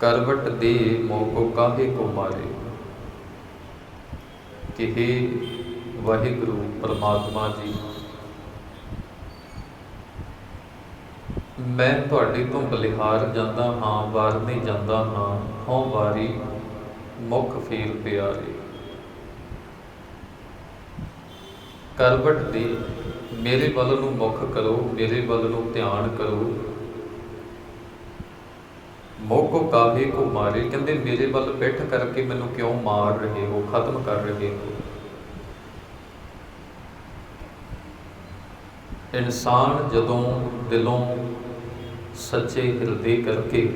ਕਰਵਟ ਦੇ ਮੋਹ ਕਾਹੇ ਕੋ ਮਾਰੇ? ਕਿ हे ਵਾਹਿਗੁਰੂ ਪਰਮਾਤਮਾ ਜੀ, ਮੈਂ ਤੁਹਾਡੇ ਤੋਂ ਬਲਿਹਾਰ ਜਾਂਦਾ ਹਾਂ, ਵਾਰ ਨਹੀਂ ਜਾਂਦਾ ਹਾਂ, ਹਉ ਵਾਰੀ ਮੁਖ ਫੇਰ ਪਿਆਰੇ। ਕਰਵਟ ਦੇ ਮੇਰੇ ਵੱਲ ਨੂੰ ਮੁਖ ਕਰੋ, ਮੇਰੇ ਵੱਲ ਨੂੰ ਧਿਆਨ ਕਰੋ ਮੋਕੋ ਕਾਹੇ ਕੋ ਮਾਰੇ, ਕਹਿੰਦੇ ਮੇਰੇ ਵੱਲ ਪਿੱਠ ਕਰਕੇ ਮੈਨੂੰ ਕਿਉਂ ਮਾਰ ਰਹੇ ਹੋ, ਖਤਮ ਕਰ ਰਹੇ ਹੋ? ਇਨਸਾਨ ਜਦੋਂ ਦਿਲੋਂ ਸੱਚੇ ਹਿਰਦੇ ਕਰਕੇ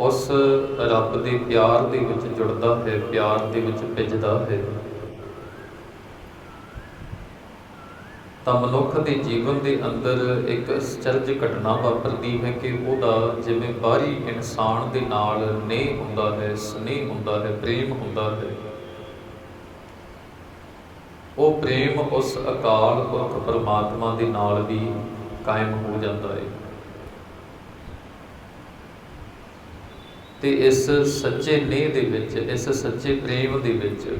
ਉਸ ਰੱਬ ਦੇ ਪਿਆਰ ਦੇ ਵਿੱਚ ਜੁੜਦਾ ਹੈ, ਪਿਆਰ ਦੇ ਵਿੱਚ ਭਿੱਜਦਾ ਹੈ ਤਾਂ ਮਨੁੱਖ ਦੇ ਜੀਵਨ ਦੇ ਅੰਦਰ ਇੱਕ ਅਚਰਜ ਘਟਨਾ ਵਾਪਰਦੀ ਹੈ ਕਿ ਉਹਦਾ ਜਿਵੇਂ ਬਾਹਰੀ ਇਨਸਾਨ ਦੇ ਨਾਲ ਨੇਹ ਹੁੰਦਾ ਹੈ, ਸਨੇਹ ਹੁੰਦਾ ਹੈ, ਪ੍ਰੇਮ ਹੁੰਦਾ ਹੈ। ਉਹ ਪ੍ਰੇਮ ਉਸ ਅਕਾਲ ਪੁਰਖ ਪਰਮਾਤਮਾ ਦੇ ਨਾਲ ਵੀ ਕਾਇਮ ਹੋ ਜਾਂਦਾ ਹੈ। ਤੇ ਇਸ ਸੱਚੇ ਨੇਹ ਦੇ ਵਿੱਚ, ਇਸ ਸੱਚੇ ਪ੍ਰੇਮ ਦੇ ਵਿੱਚ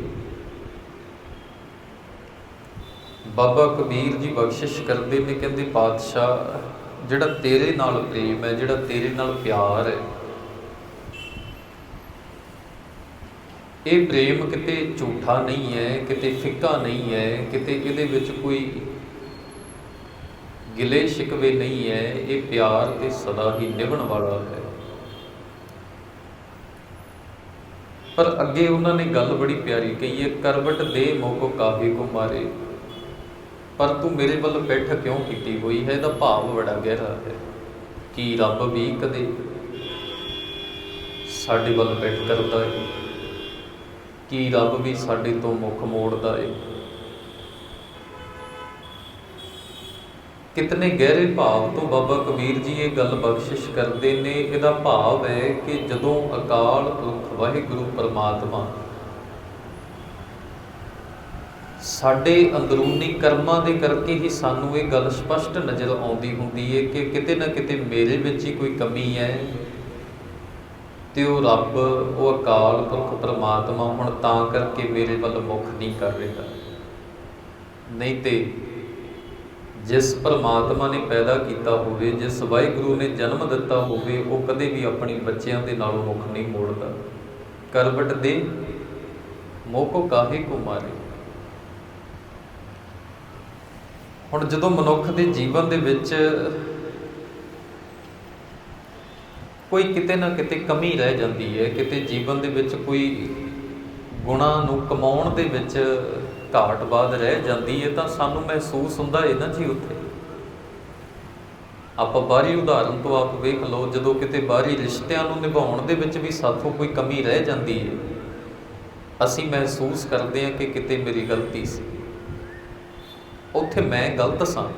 ਬਾਬਾ ਕਬੀਰ ਜੀ ਬਖਸ਼ਿਸ਼ ਕਰਦੇ ਨੇ, ਕਹਿੰਦੇ ਪਾਤਸ਼ਾਹ ਜਿਹੜਾ ਤੇਰੇ ਨਾਲ ਪ੍ਰੇਮ ਹੈ, ਜਿਹੜਾ ਤੇਰੇ ਨਾਲ ਪਿਆਰ ਹੈ, ਇਹ ਪ੍ਰੇਮ ਕਿਤੇ ਝੂਠਾ ਨਹੀਂ ਹੈ, ਕਿਤੇ ਫਿੱਕਾ ਨਹੀਂ ਹੈ, ਕਿਤੇ ਇਹਦੇ ਵਿੱਚ ਕੋਈ ਗਿਲੇ ਸ਼ਿਕਵੇ ਨਹੀਂ ਹੈ, ਇਹ ਪਿਆਰ ਤੇ ਸਦਾ ਹੀ ਨਿਭਣ ਵਾਲਾ ਹੈ। ਪਰ ਅੱਗੇ ਉਹਨਾਂ ਨੇ ਗੱਲ ਬੜੀ ਪਿਆਰੀ ਕਹੀ ਹੈ, ਕਰਵਟ ਦੇ ਮੋਕੋ ਕਾਹੇ ਕੋ ਮਾਰੇ। ਪਰ ਤੂੰ ਮੇਰੇ ਵੱਲ ਪਿੱਠ ਕਿਉਂ ਕੀਤੀ ਹੋਈ ਹੈ? ਇਹਦਾ ਭਾਵ ਬੜਾ ਗਹਿਰਾ ਹੈ। ਕਿ ਰੱਬ ਵੀ ਕਦੇ ਸਾਡੇ ਵੱਲ ਬੈਠ ਕਰਦਾ ਹੈ ਕਿ ਰੱਬ ਵੀ ਸਾਡੇ ਤੋਂ ਮੁੱਖ ਮੋੜਦਾ ਹੈ ਕਿਤਨੇ ਗਹਿਰੇ ਭਾਵ ਤੋਂ ਬਾਬਾ ਕਬੀਰ ਜੀ ਇਹ ਗੱਲ ਬਖਸ਼ਿਸ਼ ਕਰਦੇ ਨੇ। ਇਹਦਾ ਭਾਵ ਹੈ ਕਿ ਜਦੋਂ ਅਕਾਲ ਪੁਰਖ ਵਾਹਿਗੁਰੂ ਪਰਮਾਤਮਾ ਸਾਡੇ ਅੰਦਰੂਨੀ ਕਰਮਾਂ ਦੇ ਕਰਕੇ ਹੀ ਸਾਨੂੰ ਇਹ ਗੱਲ ਸਪਸ਼ਟ ਨਜ਼ਰ ਆਉਂਦੀ ਹੁੰਦੀ ਹੈ ਕਿ ਕਿਤੇ ਨਾ ਕਿਤੇ ਮੇਰੇ ਵਿੱਚ ਹੀ ਕੋਈ ਕਮੀ ਹੈ। ਤੇ ਉਹ ਰੱਬ, ਉਹ ਅਕਾਲ ਪੁਰਖ ਪਰਮਾਤਮਾ ਹੁਣ ਤਾਂ ਕਰਕੇ ਮੇਰੇ ਵੱਲ ਮੁਖ ਨਹੀਂ ਕਰ ਰਿਹਾ। ਨਹੀਂ ਤੇ ਜਿਸ ਪਰਮਾਤਮਾ ਨੇ ਪੈਦਾ ਕੀਤਾ ਹੋਵੇ, ਜਿਸ ਵਾਹਿਗੁਰੂ ਨੇ ਜਨਮ ਦਿੱਤਾ ਹੋਵੇ, ਉਹ ਕਦੇ ਵੀ ਆਪਣੀ ਬੱਚਿਆਂ ਦੇ ਨਾਲੋਂ ਮੁਖ ਨਹੀਂ ਮੋੜਦਾ। ਕਰਵਟ ਦੇ ਮੋਕੋ ਕਾਹੇ ਕੋ ਮਾਰੇ। ਹੁਣ ਜਦੋਂ ਮਨੁੱਖ ਦੇ ਜੀਵਨ ਦੇ ਵਿੱਚ ਕੋਈ ਕਿਤੇ ਨਾ ਕਿਤੇ ਕਮੀ ਰਹਿ ਜਾਂਦੀ ਹੈ, ਕਿਤੇ ਜੀਵਨ ਦੇ ਵਿੱਚ ਕੋਈ ਗੁਣਾ ਨੂੰ ਕਮਾਉਣ ਦੇ ਵਿੱਚ ਘਾਟ ਬਾਦ ਰਹਿ ਜਾਂਦੀ ਹੈ, ਤਾਂ ਸਾਨੂੰ ਮਹਿਸੂਸ ਹੁੰਦਾ ਹੈ ਨਾ ਜੀ ਉੱਥੇ। ਆਪਾਂ ਬਾਹਰੀ ਉਦਾਹਰਨ ਤੋਂ ਆਪ ਵੇਖ ਲਓ, ਜਦੋਂ ਕਿਤੇ ਬਾਹਰੀ ਰਿਸ਼ਤਿਆਂ ਨੂੰ ਨਿਭਾਉਣ ਦੇ ਵਿੱਚ ਵੀ ਸਾਥੋਂ ਕੋਈ ਕਮੀ ਰਹਿ ਜਾਂਦੀ ਹੈ, ਅਸੀਂ ਮਹਿਸੂਸ ਕਰਦੇ ਹਾਂ ਕਿ ਕਿਤੇ ਮੇਰੀ ਗਲਤੀ ਸੀ। ਉੱਥੇ ਮੈਂ ਗਲਤ ਸਾਂ।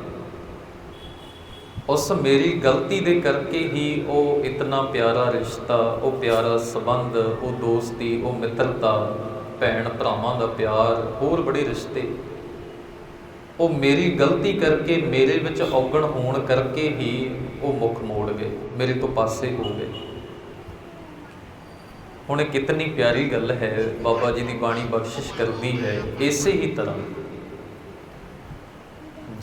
ਉਸ ਮੇਰੀ ਗਲਤੀ ਦੇ ਕਰਕੇ ਹੀ ਉਹ ਇਤਨਾ ਪਿਆਰਾ ਰਿਸ਼ਤਾ, ਉਹ ਪਿਆਰਾ ਸਬੰਧ, ਉਹ ਦੋਸਤੀ, ਉਹ ਮਿੱਤਰਤਾ, ਭੈਣ ਭਰਾਵਾਂ ਦਾ ਪਿਆਰ, ਹੋਰ ਬੜੇ ਰਿਸ਼ਤੇ। ਉਹ ਮੇਰੀ ਗਲਤੀ ਕਰਕੇ ਮੇਰੇ ਵਿੱਚ ਔਗਣ ਹੋਣ ਕਰਕੇ ਹੀ ਉਹ ਮੁਖ ਮੋੜ ਗਏ, ਮੇਰੇ ਤੋਂ ਪਾਸੇ ਹੋ ਗਏ। ਹੁਣ ਕਿਤਨੀ ਪਿਆਰੀ ਗੱਲ ਹੈ, ਬਾਬਾ ਜੀ ਦੀ ਬਾਣੀ ਬਖਸ਼ਿਸ਼ ਕਰਦੀ ਹੈ, ਇਸੇ ਹੀ ਤਰ੍ਹਾਂ।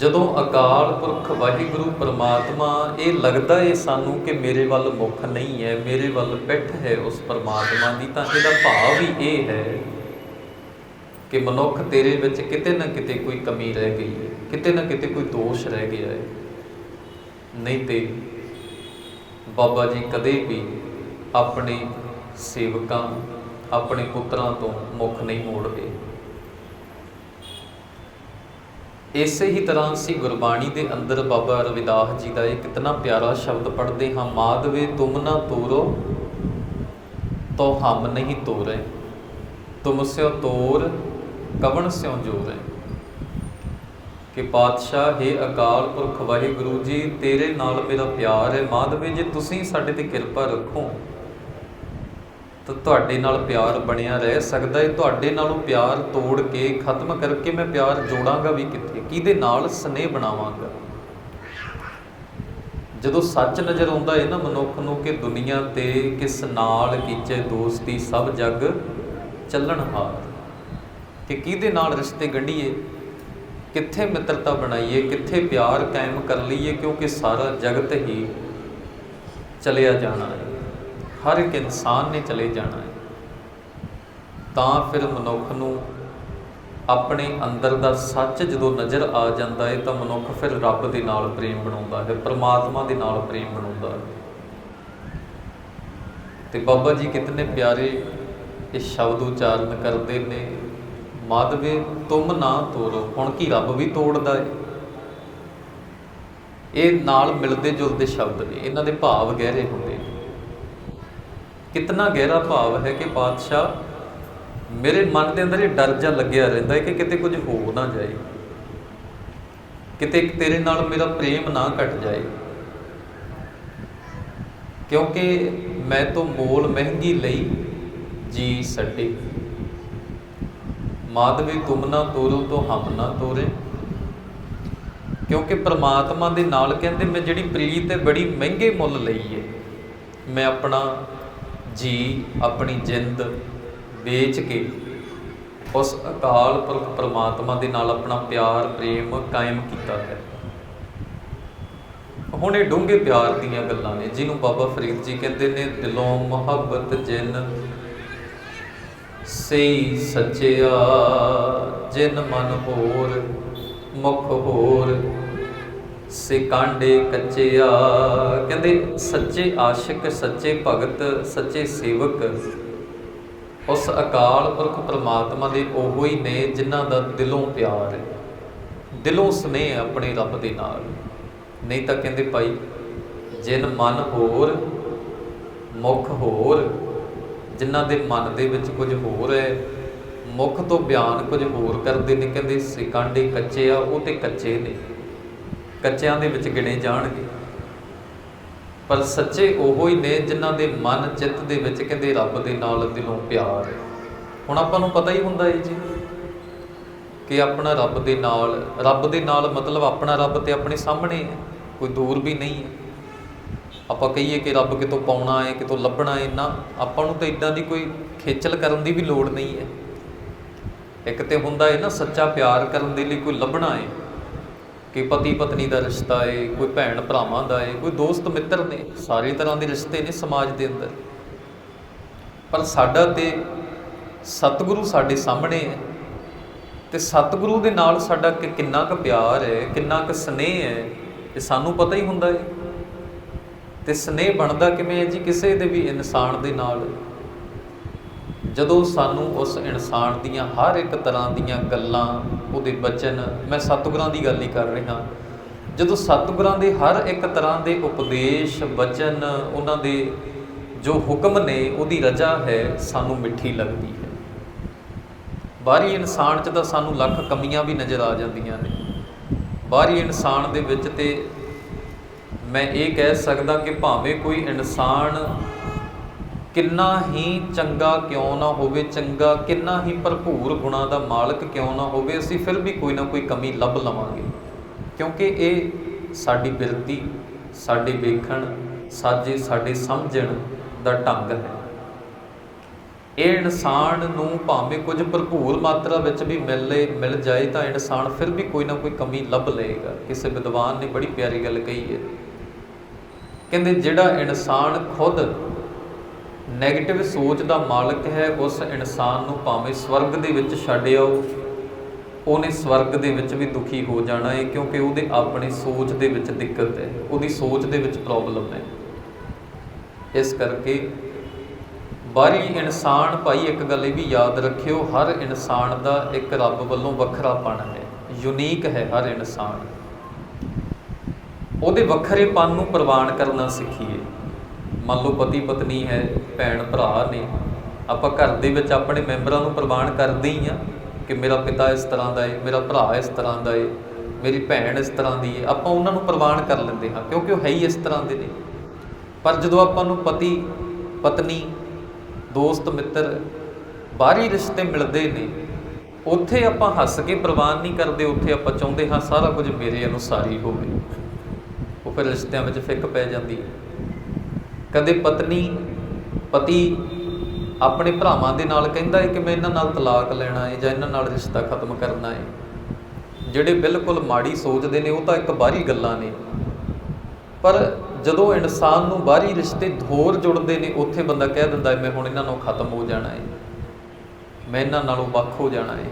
ਜਦੋਂ ਅਕਾਲ ਪੁਰਖ ਵਾਹਿਗੁਰੂ ਪਰਮਾਤਮਾ, ਇਹ ਲੱਗਦਾ ਏ ਸਾਨੂੰ ਕਿ ਮੇਰੇ ਵੱਲ ਮੁੱਖ ਨਹੀਂ ਹੈ, ਮੇਰੇ ਵੱਲ ਪਿੱਠ ਹੈ ਉਸ ਪਰਮਾਤਮਾ ਦੀ, ਤਾਂ ਇਹਦਾ ਭਾਵ ਹੀ ਇਹ ਹੈ ਕਿ ਮਨੁੱਖ ਤੇਰੇ ਵਿੱਚ ਕਿਤੇ ਨਾ ਕਿਤੇ ਕੋਈ ਕਮੀ ਰਹਿ ਗਈ ਹੈ, ਕਿਤੇ ਨਾ ਕਿਤੇ ਕੋਈ ਦੋਸ਼ ਰਹਿ ਗਿਆ ਹੈ। ਨਹੀਂ ਤੇ ਬਾਬਾ ਜੀ ਕਦੇ ਵੀ ਆਪਣੇ ਸੇਵਕਾਂ, ਆਪਣੇ ਪੁੱਤਰਾਂ ਤੋਂ ਮੁੱਖ ਨਹੀਂ ਮੋੜਦੇ। ਇਸੇ ਹੀ ਤਰ੍ਹਾਂ ਅਸੀਂ ਗੁਰਬਾਣੀ ਦੇ ਅੰਦਰ ਬਾਬਾ ਰਵਿਦਾਸ ਜੀ ਦਾ ਇਹ ਕਿਤਨਾ ਪਿਆਰਾ ਸ਼ਬਦ ਪੜ੍ਹਦੇ ਹਾਂ ਮਾਧਵੇ ਤੁਮ ਨਾ ਤੋਰੋ, ਤੋ ਹਮ ਨਹੀਂ ਤੋਰੇ। ਤੁਮ ਸਿਓ ਤੋਰ, ਕਵਣ ਸਿਓ ਜੋਰੇ। ਕਿ ਪਾਤਸ਼ਾਹ, ਹੈ ਅਕਾਲ ਪੁਰਖ ਵਾਹਿਗੁਰੂ ਜੀ, ਤੇਰੇ ਨਾਲ ਮੇਰਾ ਪਿਆਰ ਹੈ। ਮਾਧਵੇ ਜੇ ਤੁਸੀਂ ਸਾਡੇ ਤੇ ਕਿਰਪਾ ਰੱਖੋ ਤਾਂ ਤੁਹਾਡੇ ਨਾਲ ਪਿਆਰ ਬਣਿਆ ਰਹਿ। ਸਕਦਾ ਹੈ ਤੁਹਾਡੇ ਨਾਲੋਂ ਪਿਆਰ ਤੋੜ ਕੇ ਖਤਮ ਕਰਕੇ ਮੈਂ ਪਿਆਰ ਜੋੜਾਂਗਾ ਵੀ ਕਿੱਥੇ? ਕਿਹਦੇ ਨਾਲ ਸਨੇਹ ਬਣਾਵਾਂਗਾ? ਜਦੋਂ ਸੱਚ ਨਜ਼ਰ ਆਉਂਦਾ ਹੈ ਨਾ ਮਨੁੱਖ ਨੂੰ ਕਿ ਦੁਨੀਆ ਤੇ ਕਿਸ ਨਾਲ ਕੀਚੇ ਦੋਸਤੀ ਸਭ ਜੱਗ ਚੱਲਣ ਹਾਰ। ਕਿ ਕਿਹਦੇ ਨਾਲ ਰਿਸ਼ਤੇ ਗੰਢੀਏ? ਕਿੱਥੇ ਮਿੱਤਰਤਾ ਬਣਾਈਏ? ਕਿੱਥੇ ਪਿਆਰ ਕਾਇਮ ਕਰ ਲਈਏ? ਕਿਉਂਕਿ ਸਾਰਾ ਜਗਤ ਹੀ ਚਲਿਆ ਜਾਣਾ ਹੈ ਹਰ ਇੱਕ ਇਨਸਾਨ ਨੇ ਚਲੇ ਜਾਣਾ ਹੈ। ਤਾਂ ਫਿਰ ਮਨੁੱਖ ਨੂੰ ਆਪਣੇ ਅੰਦਰ ਦਾ ਸੱਚ ਜਦੋਂ ਨਜ਼ਰ ਆ ਜਾਂਦਾ ਹੈ, ਤਾਂ ਮਨੁੱਖ ਫਿਰ ਰੱਬ ਦੇ ਨਾਲ ਪ੍ਰੇਮ ਬਣਾਉਂਦਾ ਹੈ, ਪ੍ਰਮਾਤਮਾ ਦੇ ਨਾਲ ਪ੍ਰੇਮ ਬਣਾਉਂਦਾ ਹੈ। ਤੇ ਬਾਬਾ ਜੀ ਕਿਤਨੇ ਪਿਆਰੇ ਇਹ ਸ਼ਬਦ ਉਚਾਰਨ ਕਰਦੇ ਨੇ, ਮਾਧਵੇ, ਤੁਮ ਨਾ ਤੋੜੋ ਹੁਣ ਕੀ ਰੱਬ ਵੀ ਤੋੜਦਾ ਹੈ ਇਹ ਨਾਲ ਮਿਲਦੇ ਜੁਲਦੇ ਸ਼ਬਦ ਨੇ, ਇਹਨਾਂ ਦੇ ਭਾਵ ਗਹਿਰੇ ਹੁੰਦੇ ਨੇ ਕਿਤਨਾ ਗਹਿਰਾ ਭਾਵ ਹੈ ਕਿ ਪਾਤਸ਼ਾਹ ਮੇਰੇ ਮਨ ਦੇ ਅੰਦਰ ਇਹ ਡਰ ਜਾ ਲੱਗਿਆ ਰਹਿੰਦਾ ਹੈ ਕਿ ਕਿਤੇ ਕੁਝ ਹੋ ਨਾ ਜਾਏ। ਕਿਤੇ ਤੇਰੇ ਨਾਲ ਮੇਰਾ ਪ੍ਰੇਮ ਨਾ ਘਟ ਜਾਏ। ਕਿਉਂਕਿ ਮੈਂ ਤੋਂ ਮੋਲ ਮਹਿੰਗੀ ਲਈ ਜੀ ਸੱਡੇ ਮਾਧਵੀ ਤੁਮ ਨਾ ਤੋਰੋ ਤੋ ਹਮ ਨਾ ਤੋਰੇ। ਕਿਉਂਕਿ ਪ੍ਰਮਾਤਮਾ ਦੇ ਨਾਲ ਕਹਿੰਦੇ ਮੈਂ ਜਿਹੜੀ ਪ੍ਰੀਤ ਹੈ ਬੜੀ ਮਹਿੰਗੇ ਮੁੱਲ ਲਈ ਹੈ। ਮੈਂ ਆਪਣਾ ਜੀ ਆਪਣੀ ਜਿੰਦ ਵੇਚ ਕੇ ਉਸ ਅਕਾਲ ਪੁਰਖ ਪ੍ਰਮਾਤਮਾ ਦੇ ਨਾਲ ਆਪਣਾ ਪਿਆਰ, ਪ੍ਰੇਮ ਕਾਇਮ ਕੀਤਾ ਹੈ। ਹੁਣ ਇਹ ਡੂੰਘੇ ਪਿਆਰ ਦੀਆਂ ਗੱਲਾਂ ਨੇ, ਜਿਹਨੂੰ ਬਾਬਾ ਫਰੀਦ ਜੀ ਕਹਿੰਦੇ ਨੇ, ਦਿਲੋਂ ਮੁਹੱਬਤ ਜਿਨ ਸਹੀ ਸੱਚਿਆ, ਜਿਨ ਮਨ ਹੋਰ ਮੁਖ ਹੋਰ ਸੇ ਕਾਂਡੇ ਕੱਚਿਆ। ਕਹਿੰਦੇ, ਸੱਚੇ ਆਸ਼ਿਕ, ਸੱਚੇ ਭਗਤ, ਸੱਚੇ ਸੇਵਕ, ਉਸ ਅਕਾਲ ਪੁਰਖ ਪ੍ਰਮਾਤਮਾ ਦੇ ਉਹੋ ਹੀ ਨੇ ਜਿਨ੍ਹਾਂ ਦਾ ਦਿਲੋਂ ਪਿਆਰ ਹੈ। ਦਿਲੋਂ ਸਨੇਹ ਆਪਣੇ ਰੱਬ ਦੇ ਨਾਲ। ਨਹੀਂ ਤਾਂ ਕਹਿੰਦੇ ਭਾਈ, ਜਿਨ ਮਨ ਹੋਰ, ਮੁਖ ਹੋਰ, ਜਿਨ੍ਹਾਂ ਦੇ ਮਨ ਦੇ ਵਿੱਚ ਕੁਝ ਹੋਰ ਹੈ, ਮੁਖ ਤੋਂ ਬਿਆਨ ਕੁਝ ਹੋਰ ਕਰਦੇ ਨੇ, ਕਹਿੰਦੇ ਸਿਕਾਂਡੇ ਕੱਚੇ ਆ ਉਹ ਤੇ ਕੱਚੇ ਨੇ। ਕੱਚਿਆਂ ਦੇ ਵਿੱਚ ਗਿਣੇ ਜਾਣਗੇ। ਪਰ ਸੱਚੇ ਉਹੋ ਹੀ ਨੇ ਜਿਨ੍ਹਾਂ ਦੇ ਮਨ ਚਿੱਤ ਦੇ ਵਿੱਚ ਕਹਿੰਦੇ ਰੱਬ ਦੇ ਨਾਲ ਦਿਲੋਂ ਪਿਆਰ ਹੈ। ਹੁਣ ਆਪਾਂ ਨੂੰ ਪਤਾ ਹੀ ਹੁੰਦਾ ਹੈ ਜੀ ਕਿ ਆਪਣਾ ਰੱਬ ਦੇ ਨਾਲ, ਰੱਬ ਦੇ ਨਾਲ ਮਤਲਬ ਆਪਣਾ ਰੱਬ ਤੇ ਆਪਣੇ ਸਾਹਮਣੇ ਹੈ, ਕੋਈ ਦੂਰ ਵੀ ਨਹੀਂ ਹੈ। ਆਪਾਂ ਕਹੀਏ ਕਿ ਰੱਬ ਕਿਤੋਂ ਪਾਉਣਾ ਹੈ, ਕਿਤੋਂ ਲੱਭਣਾ ਹੈ, ਨਾ, ਆਪਾਂ ਨੂੰ ਤਾਂ ਇਦਾਂ ਦੀ ਕੋਈ ਖੇਚਲ ਕਰਨ ਦੀ ਵੀ ਲੋੜ ਨਹੀਂ ਹੈ। ਇੱਕ ਤੇ ਹੁੰਦਾ ਹੈ ਨਾ ਸੱਚਾ ਪਿਆਰ ਕਰਨ ਦੇ ਲਈ ਕੋਈ ਲੱਭਣਾ ਹੈ। ਕਿ ਪਤੀ ਪਤਨੀ ਦਾ ਰਿਸ਼ਤਾ ਹੈ ਕੋਈ ਭੈਣ ਭਰਾਵਾਂ ਦਾ ਏ, ਕੋਈ ਦੋਸਤ ਮਿੱਤਰ ਨੇ, ਸਾਰੇ ਤਰ੍ਹਾਂ ਦੇ ਰਿਸ਼ਤੇ ਨੇ ਸਮਾਜ ਦੇ ਅੰਦਰ। ਪਰ ਸਾਡਾ ਤੇ ਸਤਿਗੁਰੂ ਸਾਡੇ ਸਾਹਮਣੇ ਹੈ ਤੇ ਸਤਿਗੁਰੂ ਦੇ ਨਾਲ ਸਾਡਾ ਕਿ ਕਿੰਨਾ ਕੁ ਪਿਆਰ ਹੈ ਕਿੰਨਾ ਕੁ ਸਨੇਹ ਹੈ ਇਹ ਸਾਨੂੰ ਪਤਾ ਹੀ ਹੁੰਦਾ ਹੈ ਤੇ ਸਨੇਹ ਬਣਦਾ ਕਿਵੇਂ ਹੈ ਜੀ, ਕਿਸੇ ਦੇ ਵੀ ਇਨਸਾਨ ਦੇ ਨਾਲ। ਜਦੋਂ ਸਾਨੂੰ ਉਸ ਇਨਸਾਨ ਦੀਆਂ ਹਰ ਇੱਕ ਤਰ੍ਹਾਂ ਦੀਆਂ ਗੱਲਾਂ, ਉਹਦੇ ਬਚਨ, ਮੈਂ ਸਤਿਗੁਰਾਂ ਦੀ ਗੱਲ ਹੀ ਕਰ ਰਿਹਾ। ਜਦੋਂ ਸਤਿਗੁਰਾਂ ਦੇ ਹਰ ਇੱਕ ਤਰ੍ਹਾਂ ਦੇ ਉਪਦੇਸ਼, ਬਚਨ, ਉਹਨਾਂ ਦੇ ਜੋ ਹੁਕਮ ਨੇ, ਉਹਦੀ ਰਜਾ ਹੈ, ਸਾਨੂੰ ਮਿੱਠੀ ਲੱਗਦੀ ਹੈ। ਬਾਹਰੀ ਇਨਸਾਨ 'ਚ ਤਾਂ ਸਾਨੂੰ ਲੱਖ ਕਮੀਆਂ ਵੀ ਨਜ਼ਰ ਆ ਜਾਂਦੀਆਂ ਨੇ। ਬਾਹਰੀ ਇਨਸਾਨ ਦੇ ਵਿੱਚ ਤੇ ਮੈਂ ਇਹ ਕਹਿ ਸਕਦਾ ਕਿ ਭਾਵੇਂ ਕੋਈ ਇਨਸਾਨ ਕਿੰਨਾ ਹੀ ਚੰਗਾ ਕਿਉਂ ਨਾ ਹੋਵੇ, ਚੰਗਾ ਕਿੰਨਾ ਹੀ ਭਰਪੂਰ ਗੁਣਾ ਦਾ ਮਾਲਕ ਕਿਉਂ ਨਾ ਹੋਵੇ, ਅਸੀਂ ਫਿਰ ਵੀ ਕੋਈ ਨਾ ਕੋਈ ਕਮੀ ਲੱਭ ਲਵਾਂਗੇ। ਕਿਉਂਕਿ ਇਹ ਸਾਡੀ ਬਿਰਤੀ, ਸਾਡੇ ਵੇਖਣ, ਸਾਜੇ ਸਾਡੇ ਸਮਝਣ ਦਾ ਢੰਗ ਹੈ। ਇਹ ਇਨਸਾਨ ਨੂੰ ਭਾਵੇਂ ਕੁਝ ਭਰਪੂਰ ਮਾਤਰਾ ਵਿੱਚ ਵੀ ਮਿਲੇ, ਮਿਲ ਜਾਏ, ਤਾਂ ਇਨਸਾਨ ਫਿਰ ਵੀ ਕੋਈ ਨਾ ਕੋਈ ਕਮੀ ਲੱਭ ਲਏਗਾ। ਕਿਸੇ ਵਿਦਵਾਨ ਨੇ ਬੜੀ ਪਿਆਰੀ ਗੱਲ ਕਹੀ ਹੈ। ਕਹਿੰਦੇ ਜਿਹੜਾ ਇਨਸਾਨ ਖੁਦ 네ਗੇਟਿਵ ਸੋਚ ਦਾ ਮਾਲਕ ਹੈ, ਉਸ ਇਨਸਾਨ ਨੂੰ ਭਾਵੇਂ ਸਵਰਗ ਦੇ ਵਿੱਚ ਛੱਡ ਆਓ, ਉਹਨੇ ਸਵਰਗ ਦੇ ਵਿੱਚ ਵੀ ਦੁਖੀ ਹੋ ਜਾਣਾ ਹੈ ਕਿਉਂਕਿ ਉਹਦੇ ਆਪਣੀ ਸੋਚ ਦੇ ਵਿੱਚ ਦਿੱਕਤ ਹੈ, ਉਹਦੀ ਸੋਚ ਦੇ ਵਿੱਚ ਪ੍ਰੋਬਲਮ ਹੈ। ਇਸ ਕਰਕੇ ਬਾਹਰੀ ਇਨਸਾਨ ਭਾਈ ਇੱਕ ਗੱਲ ਇਹ ਵੀ ਯਾਦ ਰੱਖਿਓ, ਹਰ ਇਨਸਾਨ ਦਾ ਇੱਕ ਰੱਬ ਵੱਲੋਂ ਵੱਖਰਾਪਣ ਹੈ ਯੂਨੀਕ ਹੈ ਹਰ ਇਨਸਾਨ। ਉਹਦੇ ਵੱਖਰੇਪਨ ਨੂੰ ਪ੍ਰਵਾਨ ਕਰਨਾ ਸਿੱਖੀਏ। ਮੰਨ ਲਓ ਪਤੀ ਪਤਨੀ ਹੈ, ਭੈਣ ਭਰਾ ਨੇ, ਆਪਾਂ ਘਰ ਦੇ ਵਿੱਚ ਆਪਣੇ ਮੈਂਬਰਾਂ ਨੂੰ ਪ੍ਰਵਾਨ ਕਰਦੇ ਹੀ ਆ ਕਿ ਮੇਰਾ ਪਿਤਾ ਇਸ ਤਰ੍ਹਾਂ ਦਾ ਹੈ ਮੇਰਾ ਭਰਾ ਇਸ ਤਰ੍ਹਾਂ ਦਾ ਹੈ ਮੇਰੀ ਭੈਣ ਇਸ ਤਰ੍ਹਾਂ ਦੀ ਹੈ ਆਪਾਂ ਉਹਨਾਂ ਨੂੰ ਪ੍ਰਵਾਨ ਕਰ ਲੈਂਦੇ ਹਾਂ, ਕਿਉਂਕਿ ਉਹ ਹੈ ਹੀ ਇਸ ਤਰ੍ਹਾਂ ਦੇ ਨੇ। ਪਰ ਜਦੋਂ ਆਪਾਂ ਨੂੰ ਪਤੀ, ਪਤਨੀ, ਦੋਸਤ, ਮਿੱਤਰ, ਬਾਹਰੀ ਰਿਸ਼ਤੇ ਮਿਲਦੇ ਨੇ, ਉੱਥੇ ਆਪਾਂ ਹੱਸ ਕੇ ਪ੍ਰਵਾਨ ਨਹੀਂ ਕਰਦੇ, ਉੱਥੇ ਆਪਾਂ ਚਾਹੁੰਦੇ ਹਾਂ ਸਾਰਾ ਕੁਝ ਮੇਰੇ ਅਨੁਸਾਰ ਹੀ ਹੋਵੇ। ਉਹ ਫਿਰ ਰਿਸ਼ਤਿਆਂ ਵਿੱਚ ਫਿੱਕ ਪੈ ਜਾਂਦੀ ਹੈ। ਕਦੇ ਪਤਨੀ, ਪਤੀ ਆਪਣੇ ਭਰਾਵਾਂ ਦੇ ਨਾਲ ਕਹਿੰਦਾ ਹੈ ਕਿ ਮੈਂ ਇਹਨਾਂ ਨਾਲ ਤਲਾਕ ਲੈਣਾ ਹੈ ਜਾਂ ਇਹਨਾਂ ਨਾਲ ਰਿਸ਼ਤਾ ਖਤਮ ਕਰਨਾ ਹੈ ਜਿਹੜੇ ਬਿਲਕੁਲ ਮਾੜੀ ਸੋਚਦੇ ਨੇ, ਉਹ ਤਾਂ ਇੱਕ ਬਾਹਰੀ ਗੱਲਾਂ ਨੇ। ਪਰ ਜਦੋਂ ਇਨਸਾਨ ਨੂੰ ਬਾਹਰੀ ਰਿਸ਼ਤੇ ਹੋਰ ਜੁੜਦੇ ਨੇ, ਉੱਥੇ ਬੰਦਾ ਕਹਿ ਦਿੰਦਾ ਮੈਂ ਹੁਣ ਇਹਨਾਂ ਨੂੰ ਖਤਮ ਹੋ ਜਾਣਾ ਹੈ ਮੈਂ ਇਹਨਾਂ ਨਾਲੋਂ ਵੱਖ ਹੋ ਜਾਣਾ ਹੈ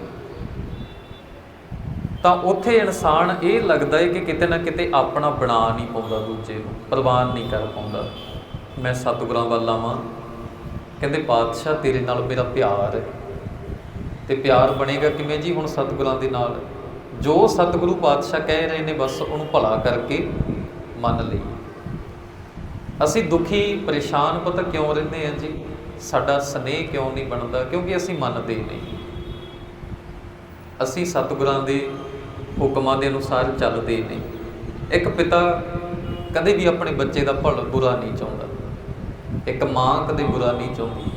ਤਾਂ ਉੱਥੇ ਇਨਸਾਨ ਇਹ ਲੱਗਦਾ ਹੈ ਕਿ ਕਿਤੇ ਨਾ ਕਿਤੇ ਆਪਣਾ ਬਣਾ ਨਹੀਂ ਪਾਉਂਦਾ ਦੂਜੇ ਨੂੰ ਪ੍ਰਵਾਨ ਨਹੀਂ ਕਰ ਪਾਉਂਦਾ। ਮੈਂ ਸਤਿਗੁਰਾਂ ਵੱਲ ਆਵਾਂ। ਕਹਿੰਦੇ ਪਾਤਸ਼ਾਹ ਤੇਰੇ ਨਾਲ ਮੇਰਾ ਪਿਆਰ ਹੈ। ਤੇ ਪਿਆਰ ਬਣੇਗਾ ਕਿਵੇਂ ਜੀ ਹੁਣ ਸਤਿਗੁਰਾਂ ਦੇ ਨਾਲ? ਜੋ ਸਤਿਗੁਰੂ ਪਾਤਸ਼ਾਹ ਕਹਿ ਰਹੇ ਨੇ, ਬਸ ਉਹਨੂੰ ਭਲਾ ਕਰਕੇ ਮੰਨ ਲਈ। ਅਸੀਂ ਦੁਖੀ, ਪਰੇਸ਼ਾਨ ਪਤਾ ਕਿਉਂ ਰਹਿੰਦੇ ਆ ਜੀ? ਸਾਡਾ ਸਨੇਹ ਕਿਉਂ ਨਹੀਂ ਬਣਦਾ? ਕਿਉਂਕਿ ਅਸੀਂ ਮੰਨਦੇ ਨਹੀਂ। ਅਸੀਂ ਸਤਿਗੁਰਾਂ ਦੇ ਹੁਕਮਾਂ ਦੇ ਅਨੁਸਾਰ ਚੱਲਦੇ ਨਹੀਂ। ਇੱਕ ਪਿਤਾ ਕਦੇ ਵੀ ਆਪਣੇ ਬੱਚੇ ਦਾ ਭਲ ਬੁਰਾ ਨਹੀਂ ਚਾਹੁੰਦਾ। ਇੱਕ ਮਾਂ ਕਦੇ ਬੁਰਾ ਨਹੀਂ ਚਾਹੁੰਦੀ।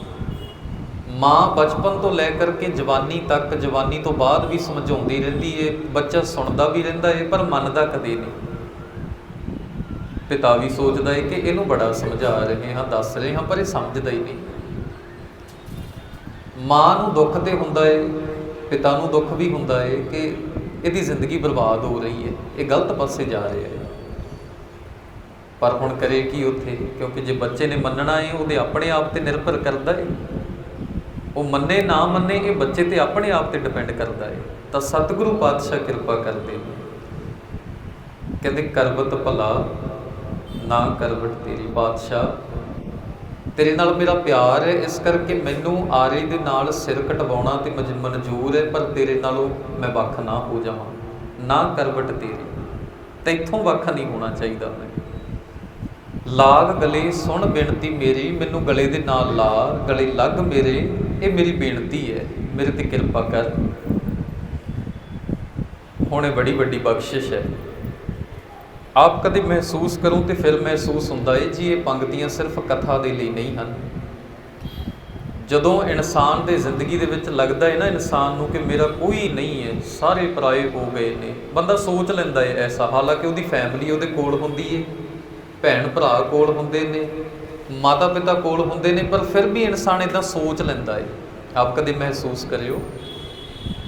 ਮਾਂ ਬਚਪਨ ਤੋਂ ਲੈ ਕਰਕੇ ਜਵਾਨੀ ਤੱਕ, ਜਵਾਨੀ ਤੋਂ ਬਾਅਦ ਵੀ ਸਮਝਾਉਂਦੀ ਰਹਿੰਦੀ ਏ, ਬੱਚਾ ਸੁਣਦਾ ਵੀ ਰਹਿੰਦਾ ਏ, ਪਰ ਮੰਨਦਾ ਕਦੇ ਨਹੀਂ। ਪਿਤਾ ਵੀ ਸੋਚਦਾ ਏ ਕਿ ਇਹਨੂੰ ਬੜਾ ਸਮਝਾ ਰਹੇ ਹਾਂ, ਦੱਸ ਰਹੇ ਹਾਂ, ਪਰ ਇਹ ਸਮਝਦਾ ਹੀ ਨਹੀਂ। ਮਾਂ ਨੂੰ ਦੁੱਖ ਤੇ ਹੁੰਦਾ ਏ, ਪਿਤਾ ਨੂੰ ਦੁੱਖ ਵੀ ਹੁੰਦਾ ਏ ਕਿ ਇਹਦੀ ਜ਼ਿੰਦਗੀ ਬਰਬਾਦ ਹੋ ਰਹੀ ਏ, ਇਹ ਗਲਤ ਪਾਸੇ ਜਾ ਰਿਹਾ ਏ। ਪਰ ਹੁਣ ਕਰੇ ਕੀ ਉੱਥੇ? ਕਿਉਂਕਿ ਜੇ ਬੱਚੇ ਨੇ ਮੰਨਣਾ ਏ, ਉਹਦੇ ਆਪਣੇ ਆਪ ਤੇ ਨਿਰਭਰ ਕਰਦਾ ਏ। ਉਹ ਮੰਨੇ, ਨਾ ਮੰਨੇ, ਇਹ ਬੱਚੇ ਤੇ ਆਪਣੇ ਆਪ ਤੇ ਡਿਪੈਂਡ ਕਰਦਾ ਏ। ਤਾਂ ਸਤਿਗੁਰੂ ਪਾਤਸ਼ਾਹ ਕਿਰਪਾ ਕਰਦੇ ਨੇ। ਕਹਿੰਦੇ, ਕਰਬਤ ਭਲਾ, ਨਾ ਕਰਵਟ ਤੇਰੀ ਬਾਦਸ਼ਾਹ ਤੇਰੇ ਨਾਲ ਮੇਰਾ ਪਿਆਰ ਹੈ ਇਸ ਕਰਕੇ ਮੈਨੂੰ ਆਰੇ ਦੇ ਨਾਲ ਸਿਰ ਕਟਵਾਉਣਾ ਤੇ ਮਜ- ਮਨਜ਼ੂਰ ਹੈ ਪਰ ਤੇਰੇ ਨਾਲੋਂ ਮੈਂ ਵੱਖ ਨਾ ਹੋ ਜਾਵਾਂ। ਨਾ ਕਰਵਟ ਤੇਰੀ। ਤੇ ਇੱਥੋਂ ਵੱਖ ਨਹੀਂ ਹੋਣਾ ਚਾਹੀਦਾ ਮੈਂ। ਲਾਗ ਗਲੇ, ਸੁਣ ਬੇਨਤੀ ਮੇਰੀ, ਮੈਨੂੰ ਗਲੇ ਦੇ ਨਾਲ ਲਾ ਗਲੇ ਲੱਗ ਮੇਰੇ, ਇਹ ਮੇਰੀ ਬੇਨਤੀ ਹੈ, ਮੇਰੇ ਤੇ ਕਿਰਪਾ ਕਰ। ਹੁਣ ਇਹ ਬੜੀ ਵੱਡੀ ਬਖਸ਼ਿਸ਼ ਹੈ। ਆਪ ਕਦੇ ਮਹਿਸੂਸ ਕਰੋ ਤੇ ਫਿਰ ਮਹਿਸੂਸ ਹੁੰਦਾ ਹੈ ਜੀ ਇਹ ਪੰਗਤੀਆਂ ਸਿਰਫ ਕਥਾ ਦੇ ਲਈ ਨਹੀਂ ਹਨ। ਜਦੋਂ ਇਨਸਾਨ ਦੇ ਜ਼ਿੰਦਗੀ ਦੇ ਵਿੱਚ ਲੱਗਦਾ ਹੈ ਨਾ ਇਨਸਾਨ ਨੂੰ ਕਿ ਮੇਰਾ ਕੋਈ ਨਹੀਂ ਹੈ, ਸਾਰੇ ਪਰਾਏ ਹੋ ਗਏ ਨੇ, ਬੰਦਾ ਸੋਚ ਲੈਂਦਾ ਹੈ ਐਸਾ, ਹਾਲਾਂਕਿ ਉਹਦੀ ਫੈਮਿਲੀ ਉਹਦੇ ਕੋਲ ਹੁੰਦੀ ਹੈ ਭੈਣ ਭਰਾ ਕੋਲ ਹੁੰਦੇ ਨੇ, ਮਾਤਾ ਪਿਤਾ ਕੋਲ ਹੁੰਦੇ ਨੇ, ਪਰ ਫਿਰ ਵੀ ਇਨਸਾਨ ਇਦਾਂ ਸੋਚ ਲੈਂਦਾ ਹੈ ਆਪ ਕਦੇ ਮਹਿਸੂਸ ਕਰਿਓ,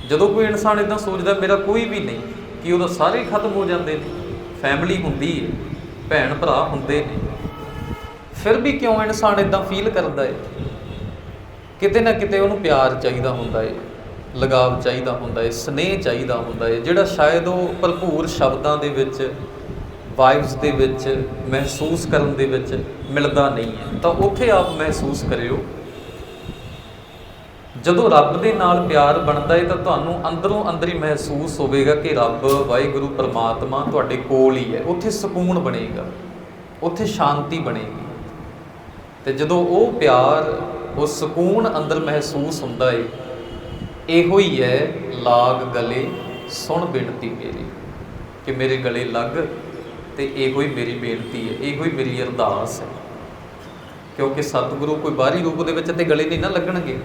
ਜਦੋਂ ਕੋਈ ਇਨਸਾਨ ਇਦਾਂ ਸੋਚਦਾ, ਮੇਰਾ ਕੋਈ ਵੀ ਨਹੀਂ, ਕਿ ਉਹਦਾ ਸਾਰੇ ਖਤਮ ਹੋ ਜਾਂਦੇ ਨੇ ਫੈਮਿਲੀ ਹੁੰਦੀ ਹੈ ਭੈਣ ਭਰਾ ਹੁੰਦੇ ਨੇ, ਫਿਰ ਵੀ ਕਿਉਂ ਇਨਸਾਨ ਇਦਾਂ ਫੀਲ ਕਰਦਾ ਹੈ ਕਿਤੇ ਨਾ ਕਿਤੇ ਉਹਨੂੰ ਪਿਆਰ ਚਾਹੀਦਾ ਹੁੰਦਾ ਹੈ ਲਗਾਵ ਚਾਹੀਦਾ ਹੁੰਦਾ ਹੈ ਸਨੇਹ ਚਾਹੀਦਾ ਹੁੰਦਾ ਹੈ ਜਿਹੜਾ ਸ਼ਾਇਦ ਉਹ ਭਰਪੂਰ ਸ਼ਬਦਾਂ ਦੇ ਵਿੱਚ ਵਾਈਬਸ ਦੇ ਵਿੱਚ, ਮਹਿਸੂਸ ਕਰਨ ਦੇ ਵਿੱਚ ਮਿਲਦਾ ਨਹੀਂ ਹੈ। ਤਾਂ ਉੱਥੇ ਆਪ ਮਹਿਸੂਸ ਕਰਿਓ। ਜਦੋਂ ਰੱਬ ਦੇ ਨਾਲ ਪਿਆਰ ਬਣਦਾ ਹੈ ਤਾਂ ਤੁਹਾਨੂੰ ਅੰਦਰੋਂ ਅੰਦਰ ਹੀ ਮਹਿਸੂਸ ਹੋਵੇਗਾ ਕਿ ਰੱਬ ਵਾਹਿਗੁਰੂ ਪਰਮਾਤਮਾ ਤੁਹਾਡੇ ਕੋਲ ਹੀ ਹੈ। ਉੱਥੇ ਸਕੂਨ ਬਣੇਗਾ। ਉੱਥੇ ਸ਼ਾਂਤੀ ਬਣੇਗੀ। ਤੇ ਜਦੋਂ ਉਹ ਪਿਆਰ, ਉਹ ਸਕੂਨ ਅੰਦਰ ਮਹਿਸੂਸ ਹੁੰਦਾ ਏ, ਇਹੋ ਹੀ ਹੈ, ਲਾਗ ਗਲੇ ਸੁਣ ਬੇਨਤੀ ਮੇਰੀ, ਕਿ ਮੇਰੇ ਗਲੇ ਲੱਗ ਤੇ ਇਹੋ ਹੀ ਮੇਰੀ ਬੇਨਤੀ ਹੈ, ਇਹੋ ਹੀ ਮੇਰੀ ਅਰਦਾਸ ਹੈ। ਕਿਉਂਕਿ ਸਤਿਗੁਰੂ ਕੋਈ ਬਾਹਰੀ ਰੂਪ ਦੇ ਵਿੱਚ ਤੇ ਗਲੇ ਨਹੀਂ ਨਾ ਲੱਗਣਗੇ।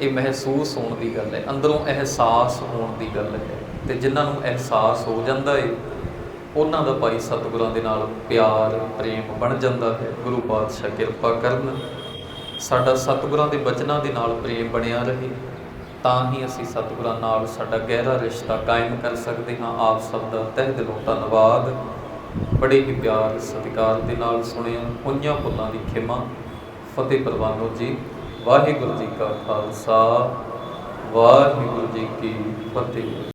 ਇਹ ਮਹਿਸੂਸ ਹੋਣ ਦੀ ਗੱਲ ਹੈ, ਅੰਦਰੋਂ ਅਹਿਸਾਸ ਹੋਣ ਦੀ ਗੱਲ ਹੈ। ਤੇ ਜਿਨ੍ਹਾਂ ਨੂੰ ਅਹਿਸਾਸ ਹੋ ਜਾਂਦਾ ਹੈ ਉਹਨਾਂ ਦਾ ਭਾਈ ਸਤਿਗੁਰਾਂ ਦੇ ਨਾਲ ਪਿਆਰ, ਪ੍ਰੇਮ ਬਣ ਜਾਂਦਾ ਹੈ। ਗੁਰੂ ਪਾਤਸ਼ਾਹ ਕਿਰਪਾ ਕਰਨ, ਸਾਡਾ ਸਤਿਗੁਰਾਂ ਦੇ ਬਚਨਾਂ ਦੇ ਨਾਲ ਪ੍ਰੇਮ ਬਣਿਆ ਰਹੇ। ਤਾਂ ਹੀ ਅਸੀਂ ਸਤਿਗੁਰਾਂ ਨਾਲ ਸਾਡਾ ਗਹਿਰਾ ਰਿਸ਼ਤਾ ਕਾਇਮ ਕਰ ਸਕਦੇ ਹਾਂ। ਆਪ ਸਭ ਦਾ ਤਹਿ ਦਿਲੋਂ ਧੰਨਵਾਦ। ਬੜੇ ਹੀ ਪਿਆਰ, ਸਤਿਕਾਰ ਦੇ ਨਾਲ ਸੁਣਿਆ ਪੁੰਨਿਆ ਭੁੱਲਾਂ ਦੀ ਖਿਮਾ। ਫਤਿਹ ਪ੍ਰਵਾਨੋ ਜੀ, ਵਾਹਿਗੁਰੂ ਜੀ ਕਾ ਖਾਲਸਾ, ਵਾਹਿਗੁਰੂ ਜੀ ਕੀ ਫਤਿਹ।